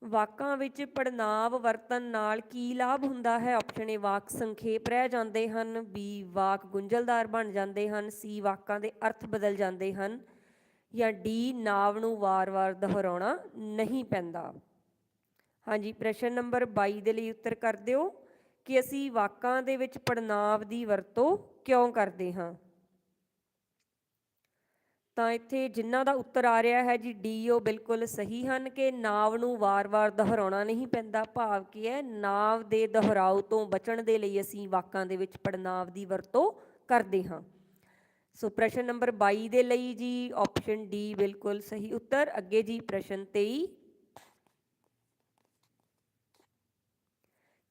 ਵਾਕਾਂ ਵਿੱਚ ਪੜਨਾਵ ਵਰਤਨ ਨਾਲ ਕੀ ਲਾਭ ਹੁੰਦਾ ਹੈ? ਆਪਸ਼ਨ ਏ ਵਾਕ ਸੰਖੇਪ ਰਹਿ ਜਾਂਦੇ ਹਨ। ਬੀ ਵਾਕ ਗੁੰਝਲਦਾਰ ਬਣ ਜਾਂਦੇ ਹਨ। ਸੀ ਵਾਕਾਂ ਦੇ ਅਰਥ ਬਦਲ ਜਾਂਦੇ ਹਨ। ਜਾਂ ਡੀ ਨਾਵ ਨੂੰ ਵਾਰ-ਵਾਰ ਦੁਹਰਾਉਣਾ ਨਹੀਂ ਪੈਂਦਾ। ਹਾਂਜੀ, ਪ੍ਰਸ਼ਨ ਨੰਬਰ 22 ਦੇ ਲਈ ਉੱਤਰ ਕਰ ਦਿਓ ਕਿ ਅਸੀਂ ਵਾਕਾਂ ਦੇ ਵਿੱਚ ਪੜਨਾਵ ਦੀ ਵਰਤੋਂ ਕਿਉਂ ਕਰਦੇ ਹਾਂ? ਤਾਂ ਇੱਥੇ ਜਿਨ੍ਹਾਂ ਦਾ ਉੱਤਰ ਆ ਰਿਹਾ ਹੈ ਜੀ ਡੀ ਉਹ ਬਿਲਕੁਲ ਸਹੀ ਹਨ ਕਿ ਨਾਵ ਨੂੰ ਵਾਰ-ਵਾਰ ਦੁਹਰਾਉਣਾ ਨਹੀਂ ਪੈਂਦਾ। ਭਾਵ ਕੀ ਹੈ, ਨਾਵ ਦੇ ਦੁਹਰਾਓ ਤੋਂ ਬਚਣ ਦੇ ਲਈ ਅਸੀਂ ਵਾਕਾਂ ਦੇ ਵਿੱਚ ਪੜਨਾਵ ਦੀ ਵਰਤੋਂ ਕਰਦੇ ਹਾਂ। ਸੋ ਪ੍ਰਸ਼ਨ ਨੰਬਰ 22 ਦੇ ਲਈ ਜੀ ਆਪਸ਼ਨ ਡੀ ਬਿਲਕੁਲ ਸਹੀ ਉੱਤਰ। ਅੱਗੇ ਜੀ ਪ੍ਰਸ਼ਨ 23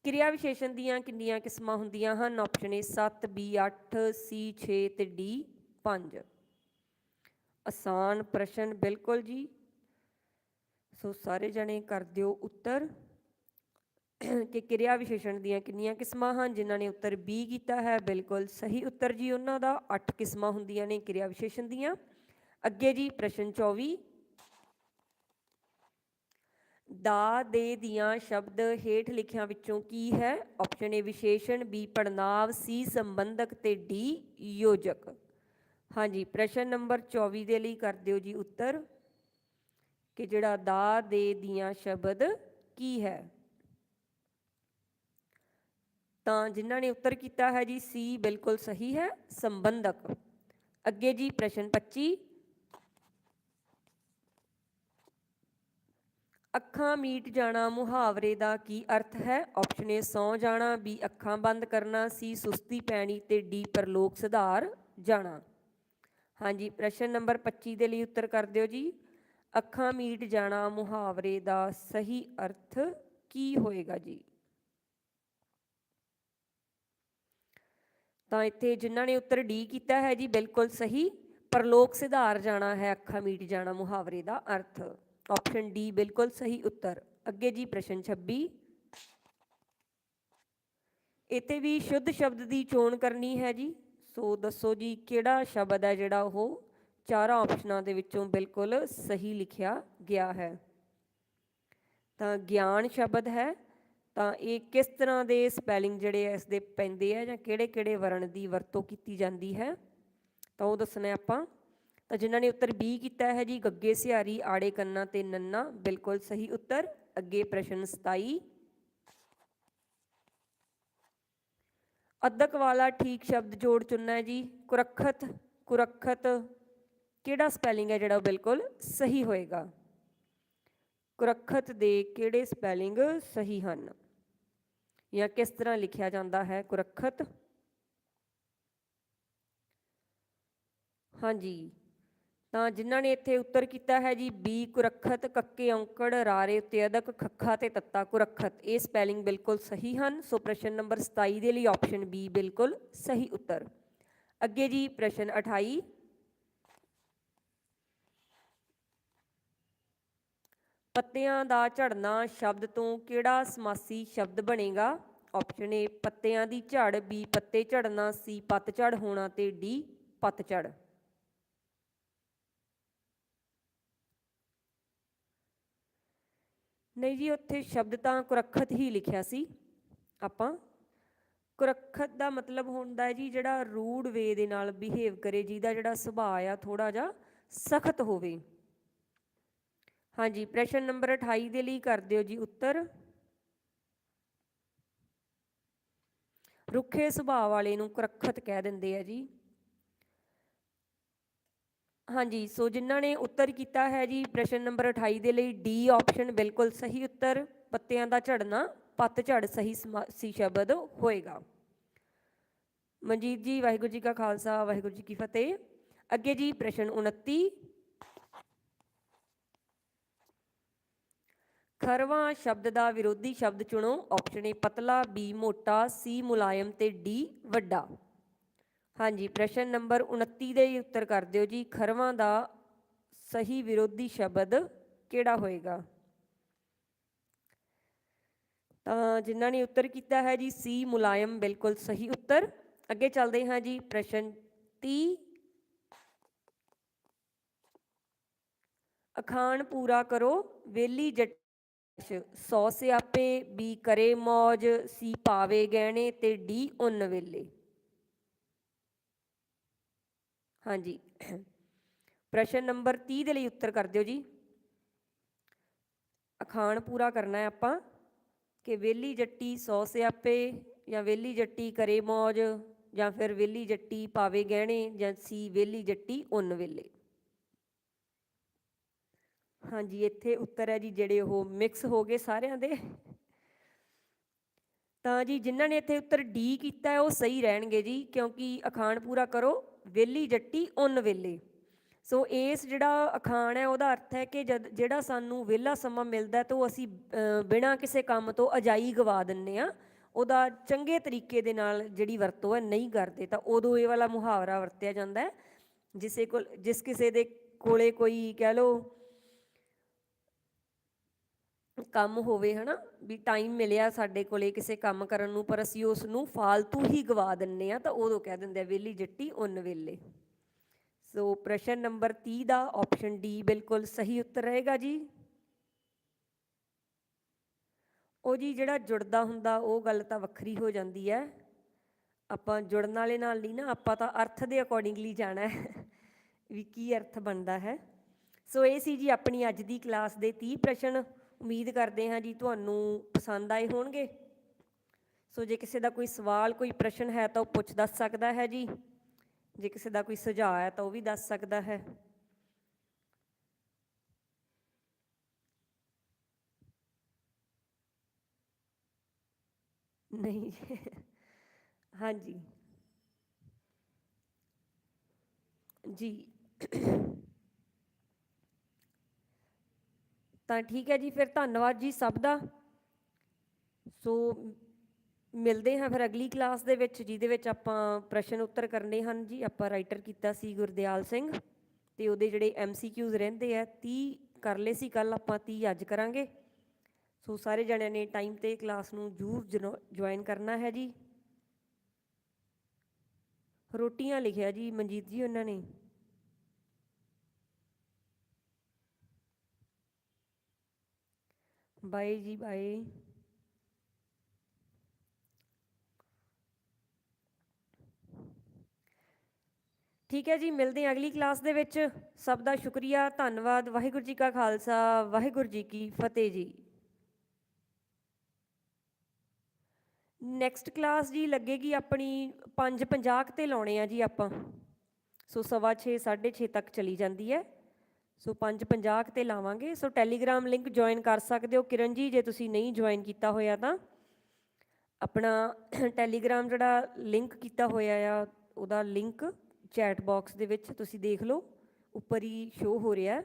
ਕਿਰਿਆ ਵਿਸ਼ੇਸ਼ਣ ਦੀਆਂ ਕਿੰਨੀਆਂ ਕਿਸਮਾਂ ਹੁੰਦੀਆਂ ਹਨ? ਆਪਸ਼ਨ ਏ 7 ਬੀ 8 ਸੀ 6 ਤੇ ਡੀ 5 ਆਸਾਨ ਪ੍ਰਸ਼ਨ, ਬਿਲਕੁਲ ਜੀ। ਸੋ ਸਾਰੇ ਜਣੇ ਕਰ ਦਿਓ ਉੱਤਰ। ਕਿ ਕਿਰਿਆ ਵਿਸ਼ੇਸ਼ਣ ਦੀਆਂ ਕਿੰਨੀਆਂ ਕਿਸਮਾਂ ਹਨ, ਜਿਨ੍ਹਾਂ ਨੇ ਉੱਤਰ ਬੀ ਕੀਤਾ ਹੈ, ਬਿਲਕੁਲ ਸਹੀ ਉੱਤਰ ਜੀ ਉਹਨਾਂ ਦਾ। 8 ਕਿਸਮਾਂ ਹੁੰਦੀਆਂ ਨੇ ਕਿਰਿਆ ਵਿਸ਼ੇਸ਼ਣ ਦੀਆਂ। ਅੱਗੇ ਜੀ ਪ੍ਰਸ਼ਨ 24 ਦਾ, ਦੇ ਦੀਆਂ ਸ਼ਬਦ ਹੇਠ ਲਿਖਿਆਂ ਵਿੱਚੋਂ ਕੀ ਹੈ? ਆਪਸ਼ਨ ਏ ਵਿਸ਼ੇਸ਼ਣ ਬੀ ਪੜਨਾਵ ਸੀ ਸੰਬੰਧਕ ਤੇ ਡੀ ਯੋਜਕ। ਹਾਂਜੀ, ਪ੍ਰਸ਼ਨ ਨੰਬਰ 24 ਦੇ ਲਈ ਕਰ ਦਿਓ ਜੀ ਉੱਤਰ, ਕਿ ਜਿਹੜਾ ਦਾ, ਦੇ ਦੀਆਂ ਸ਼ਬਦ ਕੀ ਹੈ? ਤਾਂ ਜਿਨ੍ਹਾਂ ਨੇ ਉੱਤਰ ਕੀਤਾ ਹੈ ਜੀ, ਸੀ ਬਿਲਕੁਲ ਸਹੀ ਹੈ, ਸੰਬੰਧਕ। ਅੱਗੇ ਜੀ ਪ੍ਰਸ਼ਨ 25 ਅੱਖਾਂ ਮੀਟ ਜਾਣਾ, ਮੁਹਾਵਰੇ ਦਾ ਕੀ ਅਰਥ ਹੈ? ਆਪਸ਼ਨ ਏ ਸੌ ਜਾਣਾ ਬੀ ਅੱਖਾਂ ਬੰਦ ਕਰਨਾ ਸੀ ਸੁਸਤੀ ਪੈਣੀ ਤੇ ਡੀ ਪਰਲੋਕ ਸੁਧਾਰ ਜਾਣਾ। ਹਾਂਜੀ, ਪ੍ਰਸ਼ਨ ਨੰਬਰ 25 ਦੇ ਲਈ ਉੱਤਰ ਕਰ ਦਿਓ ਜੀ। ਅੱਖਾਂ ਮੀਟ ਜਾਣਾ, ਮੁਹਾਵਰੇ ਦਾ ਸਹੀ ਅਰਥ ਕੀ ਹੋਏਗਾ ਜੀ? ਤਾਂ ਇੱਥੇ ਜਿਨ੍ਹਾਂ ਨੇ ਉੱਤਰ ਡੀ ਕੀਤਾ ਹੈ ਜੀ, ਬਿਲਕੁਲ ਸਹੀ। ਪਰਲੋਕ ਸਿਧਾਰ ਜਾਣਾ ਹੈ, ਅੱਖਾਂ ਮੀਟ ਜਾਣਾ, ਮੁਹਾਵਰੇ ਦਾ ਅਰਥ। ਆਪਸ਼ਨ ਡੀ, ਬਿਲਕੁਲ ਸਹੀ ਉੱਤਰ। ਅੱਗੇ ਜੀ, ਪ੍ਰਸ਼ਨ 26 ਇੱਥੇ ਵੀ ਸ਼ੁੱਧ ਸ਼ਬਦ ਦੀ ਚੋਣ ਕਰਨੀ ਹੈ ਜੀ। ਸੋ ਦੱਸੋ ਜੀ, ਕਿਹੜਾ ਸ਼ਬਦ ਹੈ ਜਿਹੜਾ ਉਹ ਚਾਰਾਂ ਆਪਸ਼ਨਾਂ ਦੇ ਵਿੱਚੋਂ ਬਿਲਕੁਲ ਸਹੀ ਲਿਖਿਆ ਗਿਆ ਹੈ? ਤਾਂ ਗਿਆਨ ਸ਼ਬਦ ਹੈ, ਤਾਂ ਇਹ ਕਿਸ ਤਰ੍ਹਾਂ ਦੇ ਸਪੈਲਿੰਗ ਜਿਹੜੇ ਆ ਇਸ ਦੇ ਪੈਂਦੇ ਆ ਜਾਂ ਕਿਹੜੇ-ਕਿਹੜੇ ਵਰਣ ਦੀ ਵਰਤੋਂ ਕੀਤੀ ਜਾਂਦੀ ਹੈ? ਤਾਂ ਉਹ ਦੱਸਣਾ ਆਪਾਂ। ਤਾਂ ਜਿਨ੍ਹਾਂ ਨੇ ਉੱਤਰ ਬੀ ਕੀਤਾ ਹੈ ਜੀ, ਗੱਗੇ ਸਿਹਾਰੀ, ਆੜੇ ਕੰਨਾ ਤੇ ਨੰਨਾ, ਬਿਲਕੁਲ ਸਹੀ ਉੱਤਰ, ਅੱਗੇ ਪ੍ਰਸ਼ਨ 27 ਅਦਕ ਵਾਲਾ ਠੀਕ ਸ਼ਬਦ ਜੋੜ ਚੁਣਨਾ ਹੈ ਜੀ। ਕੁਰੱਖਤ ਕੁਰੱਖਤ। ਕਿਹੜਾ ਸਪੈਲਿੰਗ ਹੈ ਜਿਹੜਾ ਉਹ ਬਿਲਕੁਲ ਸਹੀ ਹੋਏਗਾ? ਕੁਰੱਖਤ ਦੇ ਕਿਹੜੇ ਸਪੈਲਿੰਗ ਸਹੀ ਹਨ? ਜਾਂ ਕਿਸ ਤਰ੍ਹਾਂ ਲਿਖਿਆ ਜਾਂਦਾ ਹੈ ਕੁਰੱਖਤ? ਹਾਂਜੀ। ਤਾਂ ਜਿਨ੍ਹਾਂ ਨੇ ਇੱਥੇ ਉੱਤਰ ਕੀਤਾ ਹੈ ਜੀ, ਬੀ ਕੁਰੱਖਤ, ਕੱਕੇ ਔਂਕੜ, ਰਾਰੇ ਉੱਤੇ ਅਦਕ ਖੱਖਾ ਤੇ ਤੱਤਾ ਕੁਰੱਖਤ। ਇਹ ਸਪੈਲਿੰਗ ਬਿਲਕੁਲ ਸਹੀ ਹਨ, ਸੋ ਪ੍ਰਸ਼ਨ ਨੰਬਰ 27 ਦੇ ਲਈ ਆਪਸ਼ਨ ਬੀ ਬਿਲਕੁਲ ਸਹੀ ਉੱਤਰ। ਅੱਗੇ ਜੀ ਪ੍ਰਸ਼ਨ 28 ਪੱਤਿਆਂ ਦਾ ਝੜਨਾ ਸ਼ਬਦ ਤੋਂ ਕਿਹੜਾ ਸਮਾਸੀ ਸ਼ਬਦ ਬਣੇਗਾ? ਆਪਸ਼ਨ ਏ ਪੱਤਿਆਂ ਦੀ ਝੜ ਬੀ ਪੱਤੇ ਝੜਨਾ ਸੀ ਪਤਝੜ ਹੋਣਾ ਤੇ ਡੀ ਪਤਝੜ। ਨਹੀਂ ਜੀ, ਉੱਥੇ ਸ਼ਬਦ ਤਾਂ ਕੁਰੱਖਤ ਹੀ ਲਿਖਿਆ ਸੀ ਆਪਾਂ। ਕੁਰੱਖਤ ਦਾ ਮਤਲਬ ਹੁੰਦਾ ਹੈ ਜੀ, ਜਿਹੜਾ ਰੂਡ ਵੇ ਦੇ ਨਾਲ ਬਿਹੇਵ ਕਰੇ, ਜਿਹਦਾ ਜਿਹੜਾ ਸੁਭਾਅ ਆ ਥੋੜਾ ਜਿਹਾ ਸਖਤ ਹੋਵੇ। ਹਾਂਜੀ, ਪ੍ਰਸ਼ਨ ਨੰਬਰ 28 ਦੇ ਲਈ ਕਰ ਦਿਓ ਜੀ ਉੱਤਰ। ਰੁੱਖੇ ਸੁਭਾਅ ਵਾਲੇ ਨੂੰ ਕੁਰੱਖਤ ਕਹਿ ਦਿੰਦੇ ਆ ਜੀ। ਹਾਂਜੀ, ਸੋ ਜਿਨ੍ਹਾਂ ਨੇ ਉੱਤਰ ਕੀਤਾ ਹੈ ਜੀ, ਪ੍ਰਸ਼ਨ ਨੰਬਰ 28 ਦੇ ਲਈ ਡੀ ਆਪਸ਼ਨ ਬਿਲਕੁਲ ਸਹੀ ਉੱਤਰ, ਪੱਤਿਆਂ ਦਾ ਝੜਨਾ ਪਤਝੜ ਸਹੀ ਸੀ ਸ਼ਬਦ ਹੋਏਗਾ। ਮਨਜੀਤ ਜੀ, ਵਾਹਿਗੁਰੂ ਜੀ ਕਾ ਖਾਲਸਾ, ਵਾਹਿਗੁਰੂ ਜੀ ਕੀ ਫਤਿਹ। ਅੱਗੇ ਜੀ, ਪ੍ਰਸ਼ਨ 29 ਖਰਵਾ ਸ਼ਬਦ ਦਾ ਵਿਰੋਧੀ ਸ਼ਬਦ ਚੁਣੋ ਆਪਸ਼ਨ ਏ ਪਤਲਾ ਬੀ ਮੋਟਾ ਸੀ ਮੁਲਾਇਮ ਤੇ ਡੀ ਵੱਡਾ। ਹਾਂਜੀ, ਪ੍ਰਸ਼ਨ ਨੰਬਰ 29 ਦੇ ਉੱਤਰ ਕਰ ਦਿਓ ਜੀ। ਖਰਵਾਂ ਦਾ ਸਹੀ ਵਿਰੋਧੀ ਸ਼ਬਦ ਕਿਹੜਾ ਹੋਏਗਾ? ਤਾਂ ਜਿਨ੍ਹਾਂ ਨੇ ਉੱਤਰ ਕੀਤਾ ਹੈ ਜੀ, ਸੀ ਮੁਲਾਇਮ, ਬਿਲਕੁਲ ਸਹੀ ਉੱਤਰ। ਅੱਗੇ ਚੱਲਦੇ ਹਾਂ ਜੀ, ਪ੍ਰਸ਼ਨ 30 ਅਖਾਣ ਪੂਰਾ ਕਰੋ, ਵੇਲੀ ਜੱਟ ਸੌ ਸਿਆਪੇ, ਬੀ ਕਰੇ ਮੌਜ, ਸੀ ਪਾਵੇ ਗਹਿਣੇ ਤੇ ਡੀ ਉਨ ਵੇਲੇ। ਹਾਂਜੀ। ਪ੍ਰਸ਼ਨ ਨੰਬਰ 30 ਦੇ ਲਈ ਉੱਤਰ ਕਰ ਦਿਓ ਜੀ। ਅਖਾਣ ਪੂਰਾ ਕਰਨਾ ਹੈ ਆਪਾਂ ਕਿ ਵੇਲੀ ਜੱਟੀ ਸੌ ਸਿਆਪੇ ਜਾਂ ਵੇਲੀ ਜੱਟੀ ਕਰੇ ਮੌਜ ਜਾਂ ਫਿਰ ਵੇਲੀ ਜੱਟੀ ਪਾਵੇ ਗਹਿਣੇ ਜਾਂ ਸੀ ਵੇਲੀ ਜੱਟੀ ਉਨ ਵੇਲੇ ਹਾਂਜੀ, ਇੱਥੇ ਉੱਤਰ ਹੈ ਜੀ ਜਿਹੜੇ ਉਹ ਮਿਕਸ ਹੋ ਗਏ ਸਾਰਿਆਂ ਦੇ। ਤਾਂ ਜੀ ਜਿਨ੍ਹਾਂ ਨੇ ਇੱਥੇ ਉੱਤਰ ਡੀ ਕੀਤਾ ਉਹ ਸਹੀ ਰਹਿਣਗੇ ਜੀ ਕਿਉਂਕਿ ਅਖਾਣ ਪੂਰਾ ਕਰੋ ਵੇਲੀ ਜੱਟੀ ਉਨ ਵੇਲੇ। ਸੋ ਇਸ ਜਿਹੜਾ ਅਖਾਣ ਹੈ, ਉਹਦਾ ਅਰਥ ਹੈ ਕਿ ਜਦ, ਜਿਹੜਾ ਸਾਨੂੰ ਵਿਹਲਾ ਸਮਾਂ ਮਿਲਦਾ ਤਾਂ ਉਹ ਅਸੀਂ ਬਿਨਾਂ ਕਿਸੇ ਕੰਮ ਤੋਂ ਅਜਾਈ ਗਵਾ ਦਿੰਨੇ ਆ ਉਹਦਾ ਚੰਗੇ ਤਰੀਕੇ ਦੇ ਨਾਲ ਜਿਹੜੀ ਵਰਤੋਂ ਹੈ, ਨਹੀਂ ਕਰਦੇ, ਤਾਂ ਉਦੋਂ ਇਹ ਵਾਲਾ ਮੁਹਾਵਰਾ ਵਰਤਿਆ ਜਾਂਦਾ ਹੈ। ਜਿਸੇ ਕੋਲ, ਜਿਸ ਕਿਸੇ ਦੇ ਕੋਲੇ ਕੋਈ, ਕਹਿ ਲਓ ਕੰਮ ਹੋਵੇ, ਹਨਾ, ਵੀ ਟਾਈਮ ਮਿਲਿਆ ਸਾਡੇ ਕੋਲੇ ਕਿਸੇ ਕੰਮ ਕਰਨ ਨੂੰ, ਪਰ ਅਸੀਂ ਉਸ ਨੂੰ ਫਾਲਤੂ ਹੀ ਗਵਾ ਦਿੰਨੇ ਆ, ਤਾਂ ਉਦੋਂ ਕਹਿ ਦਿੰਦੇ ਆ, ਵੇਲੀ ਜੱਟੀ, ਉਨ ਵੇਲੇ। ਸੋ ਪ੍ਰਸ਼ਨ ਨੰਬਰ 30 ਦਾ ਆਪਸ਼ਨ ਡੀ ਬਿਲਕੁਲ ਸਹੀ ਉੱਤਰ ਰਹੇਗਾ ਜੀ। ਉਹ ਜੀ, ਜਿਹੜਾ ਜੁੜਦਾ ਹੁੰਦਾ, ਉਹ ਗੱਲ ਤਾਂ ਵੱਖਰੀ ਹੋ ਜਾਂਦੀ ਹੈ। ਆਪਾਂ ਜੁੜਨ ਵਾਲੇ ਨਾਲ ਨਹੀਂ ਨਾ, ਆਪਾਂ ਤਾਂ ਅਰਥ ਦੇ ਅਕੋਰਡਿੰਗਲੀ ਜਾਣਾ ਹੈ, ਵੀ ਕੀ ਅਰਥ ਬਣਦਾ ਹੈ। ਸੋ ਇਹ ਸੀ ਜੀ ਆਪਣੀ ਅੱਜ ਦੀ ਕਲਾਸ ਦੇ 30 ਪ੍ਰਸ਼ਨ। ਉਮੀਦ ਕਰਦੇ ਹਾਂ ਜੀ ਤੁਹਾਨੂੰ ਪਸੰਦ ਆਏ ਹੋਣਗੇ। ਸੋ ਜੇ ਕਿਸੇ ਦਾ ਕੋਈ ਸਵਾਲ, ਕੋਈ ਪ੍ਰਸ਼ਨ ਹੈ ਤਾਂ ਉਹ ਪੁੱਛ ਦੱਸ ਸਕਦਾ ਹੈ ਜੀ। ਜੇ ਕਿਸੇ ਦਾ ਕੋਈ ਸੁਝਾਅ ਹੈ ਤਾਂ ਉਹ ਵੀ ਦੱਸ ਸਕਦਾ ਹੈ। ਨਹੀਂ ਹਾਂਜੀ। ਜੀ। ਤਾਂ ਠੀਕ ਹੈ ਜੀ, ਫਿਰ ਧੰਨਵਾਦ ਜੀ ਸਭ ਦਾ। ਸੋ ਮਿਲਦੇ ਹਾਂ ਫਿਰ ਅਗਲੀ ਕਲਾਸ ਦੇ ਵਿੱਚ, ਜਿਹਦੇ ਵਿੱਚ ਆਪਾਂ ਪ੍ਰਸ਼ਨ ਉੱਤਰ ਕਰਨੇ ਹਨ ਜੀ। ਆਪਾਂ ਰਾਈਟਰ ਕੀਤਾ ਸੀ ਗੁਰਦਿਆਲ ਸਿੰਘ ਤੇ ਉਹਦੇ ਜਿਹੜੇ ਐਮਸੀਕਿਊਜ਼ ਰਹਿੰਦੇ ਆ 30 ਕਰ ਲਏ ਸੀ ਕੱਲ ਆਪਾਂ 30 ਅੱਜ ਕਰਾਂਗੇ। ਸੋ ਸਾਰੇ ਜਣਿਆਂ ਨੇ ਟਾਈਮ ਤੇ ਕਲਾਸ ਨੂੰ ਜ਼ਰੂਰ ਜੁਆਇਨ ਕਰਨਾ ਹੈ ਜੀ। ਰੋਟੀਆਂ ਲਿਖਿਆ ਜੀ ਮਨਜੀਤ ਜੀ ਉਹਨਾਂ ਨੇ। ਬਾਏ ਜੀ ਬਾਏ ਠੀਕ ਹੈ ਜੀ ਮਿਲਦੇ ਹਾਂ ਅਗਲੀ ਕਲਾਸ ਦੇ ਵਿੱਚ। ਸਭ ਦਾ ਸ਼ੁਕਰੀਆ ਧੰਨਵਾਦ। ਵਾਹਿਗੁਰੂ ਜੀ ਕਾ ਖਾਲਸਾ ਵਾਹਿਗੁਰੂ ਜੀ ਕੀ ਫਤਿਹ ਜੀ। ਨੈਕਸਟ ਕਲਾਸ ਜੀ ਲੱਗੇਗੀ ਆਪਣੀ 5:50 ਤੇ ਲਾਉਣੇ ਆ ਜੀ ਆਪਾਂ। ਸੋ ਸਵਾ ਛੇ, ਸਾਢੇ ਛੇ ਤੱਕ ਚਲੀ ਜਾਂਦੀ ਹੈ। ਸੋ 5:50 ਤੇ ਲਾਵਾਂਗੇ। ਸੋ ਟੈਲੀਗ੍ਰਾਮ ਲਿੰਕ ਜੁਆਇਨ ਕਰ ਸਕਦੇ ਹੋ। ਕਿਰਨ ਜੀ, ਜੇ ਤੁਸੀਂ ਨਹੀਂ ਜੁਆਇਨ ਕੀਤਾ ਹੋਇਆ ਤਾਂ। ਆਪਣਾ ਟੈਲੀਗ੍ਰਾਮ ਜਿਹੜਾ ਲਿੰਕ ਕੀਤਾ ਹੋਇਆ ਆ, ਉਹਦਾ ਲਿੰਕ ਚੈਟ ਬਾਕਸ ਦੇ ਵਿੱਚ ਤੁਸੀਂ ਦੇਖ ਲਓ। ਉੱਪਰ ਹੀ ਸ਼ੋ ਹੋ ਰਿਹਾ।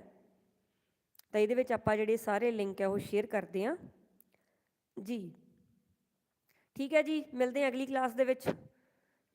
ਤਾਂ ਇਹਦੇ ਵਿੱਚ ਆਪਾਂ ਜਿਹੜੇ ਸਾਰੇ ਲਿੰਕ ਹੈ ਉਹ ਸ਼ੇਅਰ ਕਰਦੇ ਆ ਜੀ। ਠੀਕ ਹੈ ਜੀ, ਮਿਲਦੇ ਹਾਂ ਅਗਲੀ ਕਲਾਸ ਦੇ ਵਿੱਚ।